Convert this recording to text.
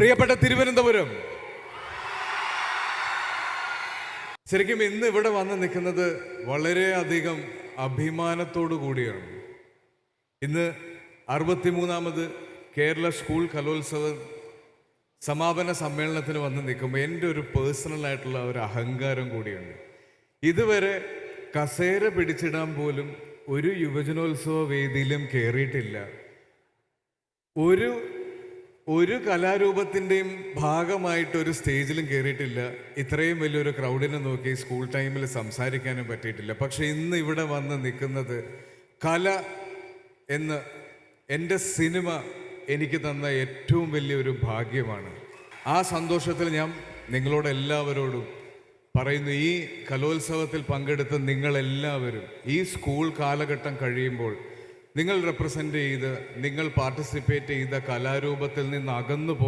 പ്രിയപ്പെട്ട തിരുവനന്തപുരം. ശരിക്കും ഇന്ന് ഇവിടെ വന്ന് നിൽക്കുന്നത് വളരെയധികം അഭിമാനത്തോടു കൂടിയാണ്. ഇന്ന് അറുപത്തിമൂന്നാമത് കേരള സ്കൂൾ കലോത്സവ സമാപന സമ്മേളനത്തിന് വന്ന് നിൽക്കുമ്പോൾ എന്റെ ഒരു പേഴ്സണൽ ആയിട്ടുള്ള ഒരു അഹങ്കാരം കൂടിയുണ്ട്. ഇതുവരെ കസേര പിടിച്ചിടാൻ പോലും ഒരു യുവജനോത്സവ വേദിയിലും കയറിയിട്ടില്ല. ഒരു ഒരു കലാരൂപത്തിന്റെയും ഭാഗമായിട്ട് ഒരു സ്റ്റേജിലും കയറിയിട്ടില്ല ഇത്രയും വലിയൊരു ക്രൗഡിനെ നോക്കി സ്കൂൾ ടൈമിൽ സംസാരിക്കാനും പറ്റിയിട്ടില്ല. പക്ഷെ ഇന്ന് ഇവിടെ വന്ന് നിൽക്കുന്നത് കല എന്ന് എന്റെ സിനിമ എനിക്ക് തന്ന ഏറ്റവും വലിയൊരു ഭാഗ്യമാണ്. ആ സന്തോഷത്തിൽ ഞാൻ നിങ്ങളോട് എല്ലാവരോടും പറയുന്നു ഈ കലോത്സവത്തിൽ പങ്കെടുത്ത നിങ്ങളെല്ലാവരും ഈ സ്കൂൾ കാലഘട്ടം കഴിയുമ്പോൾ നിങ്ങൾ റെപ്രസെന്റ് ചെയ്ത് നിങ്ങൾ പാർട്ടിസിപ്പേറ്റ് ചെയ്ത കലാരൂപത്തിൽ നിന്ന് അകന്നു